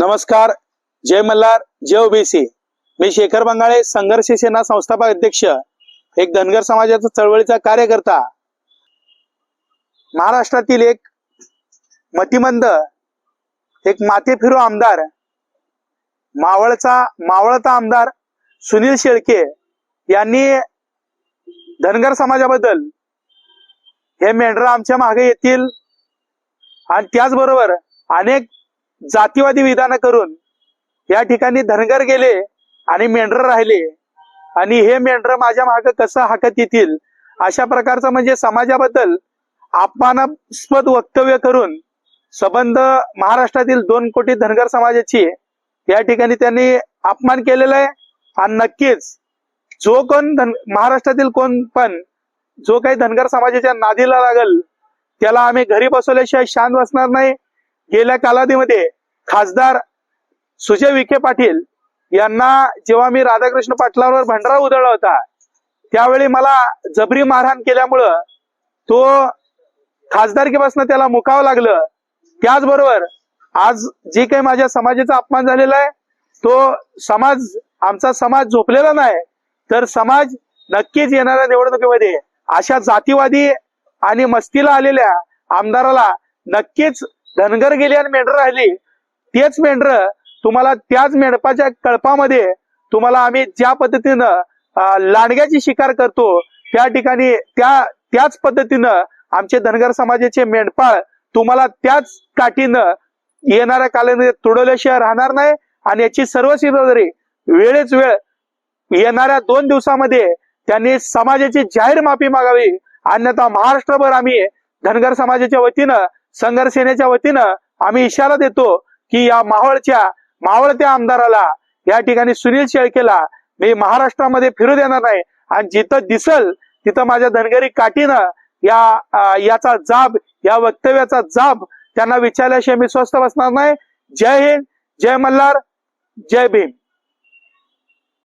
नमस्कार जय मल्हार जय ओबीसी. मी शेखर बंगाळे संघर्ष सेना संस्थापक अध्यक्ष एक धनगर समाजाचा चळवळीचा कार्यकर्ता. महाराष्ट्रातील एक मतिमंद एक माते फिरू आमदार मावळचा मावळता आमदार सुनील शेळके यांनी धनगर समाजाबद्दल हे मेंढरा आमच्या मागे येतील. आणि त्याचबरोबर अनेक जातीवादी विधानं करून या ठिकाणी धनगर गेले आणि मेंढर राहिले आणि हे मेंढर माझ्या माग कसं हाकत येतील अशा प्रकारचं म्हणजे समाजाबद्दल अपमानास्पद वक्तव्य करून संबंध महाराष्ट्रातील दोन कोटी धनगर समाजाची या ठिकाणी त्यांनी अपमान केलेला आहे. आणि नक्कीच जो कोण धन महाराष्ट्रातील कोण पण जो काही धनगर समाजाच्या नादीला लागल त्याला आम्ही घरी बसवल्याशिवाय शांत बसणार नाही. गेल्या कालावधीमध्ये खासदार सुजय विखे पाटील यांना जेव्हा मी राधाकृष्ण पाटलावर भंडारा उधळला होता त्यावेळी मला जबरी मारहाण केल्यामुळं तो खासदारकीपासून त्याला मुकावं लागलं. त्याचबरोबर आज जे काही माझ्या समाजाचा अपमान झालेला आहे तो समाज आमचा समाज झोपलेला नाही तर समाज नक्कीच येणाऱ्या निवडणुकीमध्ये अशा जातीवादी आणि मस्तीला आलेल्या आमदाराला नक्कीच धनगर गेली आणि मेंढर राहिली तेच मेंढर तुम्हाला त्याच मेंढपाच्या कळपामध्ये तुम्हाला आम्ही ज्या पद्धतीनं लांडग्याची शिकार करतो त्या ठिकाणी त्या त्याच पद्धतीनं आमचे धनगर समाजाचे मेंढपाळ तुम्हाला त्याच काठीनं येणाऱ्या कालामध्ये तुडवल्याशिवाय राहणार नाही आणि याची सर्व जबाबदारी वेळेच वेळ येणाऱ्या दोन दिवसामध्ये त्यांनी समाजाची जाहीर माफी मागावी. अन्यथा महाराष्ट्रभर आम्ही धनगर समाजाच्या वतीनं संघर्ष सेनेच्या वतीनं आम्ही इशारा देतो की या मावळच्या मावळत्या आमदाराला या ठिकाणी सुनील शेळकेला मी महाराष्ट्रामध्ये फिरू देणार नाही. आणि जिथं दिसल तिथं माझ्या धनगरी काठीनं या याचा जाब या वक्तव्याचा जाब त्यांना विचारल्याशिवाय मी स्वस्थ बसणार नाही. जय हिंद जय मल्हार जय भीम.